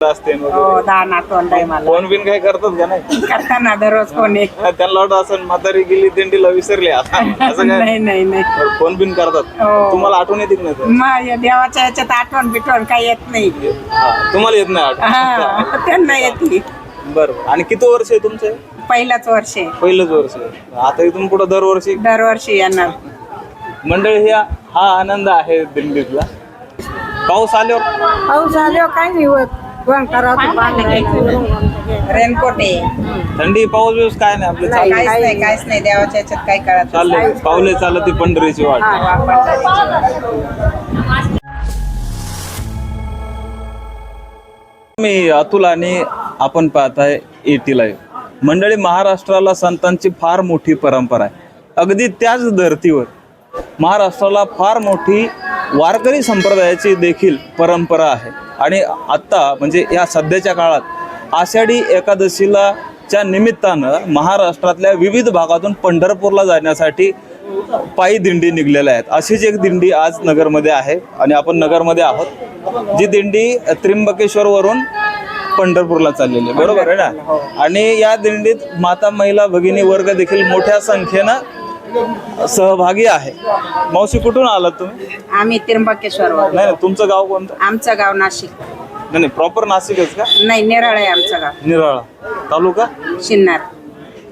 असते हो दहा नातवंड आहे मला. फोन बिन काय करतात का नाही? करताना दररोज फोन एक त्यांना वाटत असं म्हातारी गेली दिंडीला विसरली आता. असं काय? नाही नाही. नाही फोन बिन करतात? हो. तुम्हाला आठवण येते की नाही ते? मग या देवाच्या याच्यात आठवण बिठवण काही येत नाही. हा, तुम्हाला येत नाही आठवण. हा त्यांना येते बरं. आणि किती वर्ष आहे तुमचे? पहिलाच वर्ष आहे. पहिलंच वर्ष आहे. आता इथून पुढे दरवर्षी? दरवर्षी येणार. मंडळी ह्या हा आनंद आहे दिंडीतला. पाऊस आल्यावर? पाऊस आल्यावर काय नाही होत. रेनकोट आहे. थंडी पाऊस बिऊस काय नाही आपलं चाललंय. काहीच नाही काहीच नाही. देवाच्या याच्यात काही कळत चाललंय. पावले चालत ती पंढरीची वाट. मी अतुल आणि आपण पाहताय एटी लाईव्ह मंडळी महाराष्ट्राला संतांची फार मोठी परंपरा आहे. अगदी त्याच धर्तीवर महाराष्ट्राला फार मोठी वारकरी संप्रदायाची देखील परंपरा आहे. आणि आत्ता म्हणजे या सध्याच्या काळात आषाढी एकादशीला च्या निमित्तानं महाराष्ट्रातल्या विविध भागातून पंढरपूरला जाण्यासाठी पायी दिंडी निघलेल्या आहेत. अशीच एक दिंडी आज नगरमध्ये आहे आणि आपण नगरमध्ये आहोत जी दिंडी त्र्यंबकेश्वरवरून पंढरपूरला चाललेली आहे. बरोबर आहे ना? आणि या दिंडीत माता महिला भगिनी वर्ग देखील मोठ्या संख्येनं सहभागी आहे. मावशी कुठून आलात तुम्ही? आम्ही त्र्यंबकेश्वर नाही नाही, तुमचं गाव कोणतं? आमचं गाव नाशिक. नाही नाही प्रॉपर नाशिकच का? नाही नेरळ आहे आमचं गाव. निराळा. तालुका? शिन्नर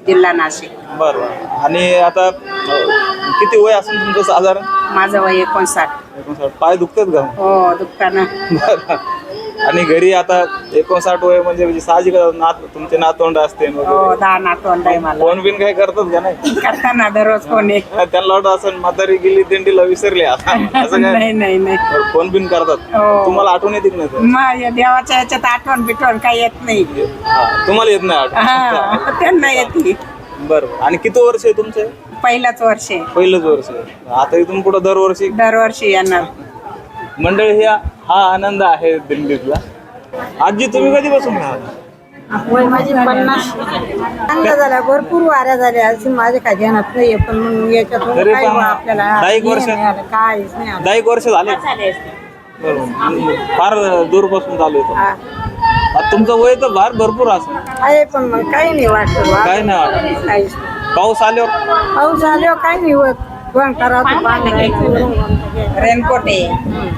जिल्हा नाशिक. बरं बरं. आणि आता अं, किती वय असेल तुमचं साधारण? माझं वय एकोणसाठ. एकोणसाठ. पाय दुखतात का? हो दुखताना. बरं. आणि घरी आता एकोणसाठ वय म्हणजे म्हणजे साहजिक नात तुमचे नातवंड असते हो दहा नातवंड आहे मला. फोन बिन काय करतात का नाही? करताना दररोज फोन एक. त्यांना वाटत असं म्हातारी गेली दिंडीला विसरली असं काय? नाही नाही नाही. फोन बिन करतात. हो. तुम्हाला आठवण येते की नाही ते? मग या देवाच्या याच्यात आठवण बिठवण काही येत नाही. हा, तुम्हाला येत नाही आठवण. हा त्यांना येते. बरं. आणि किती वर्ष आहे तुमचे? पहिलाच वर्ष आहे. पहिलंच वर्ष आहे. आता इथून पुढे दरवर्षी? दरवर्षी येणार. मंडळी ह्या हा आनंद आहे दिंडीतला आजी तुम्ही कधीपासून राहता? वय माझी पन्नास. भरपूर वाऱ्या झाल्या. अशी माझ्या काय ध्यानात नाहीये पण मग याच्यातून तरी काय पण आपल्याला दहा एक वर्ष- नाही आलं, काहीच नाही आलं. दहा एक वर्ष झाले. बरोबर. फार दूरपासून चालू हा. आता तुमचं वय तर फार भरपूर असं आहे पण मग काही नाही वाटत. बा. काय नाही वाटत. काहीच नाही. पाऊस आल्यावर? पाऊस आल्यावर काय नाही होत. रेनकोट आहे.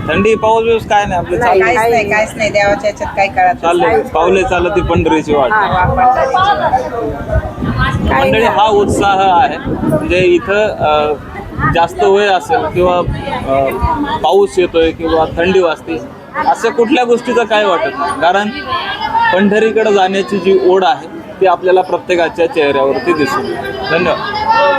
थंडी पाऊस बिऊस काय नाही आपलं. चाललंय काहीच नाही काहीच नाही. देवाच्या याच्यात काही कळत चाललंय पावले चालत ती पंढरीची वाट. मंडळी हा उत्साह आहे. म्हणजे इथं अ, जास्त वय असेल किंवा अ, पाऊस येतोय किंवा थंडी वाजते अशा कुठल्या गोष्टीचं काय वाटत नाही. कारण पंढरीकडे जाण्याची जी ओढ आहे ती आपल्याला प्रत्येकाच्या चेहऱ्यावरती दिसून येते. धन्यवाद.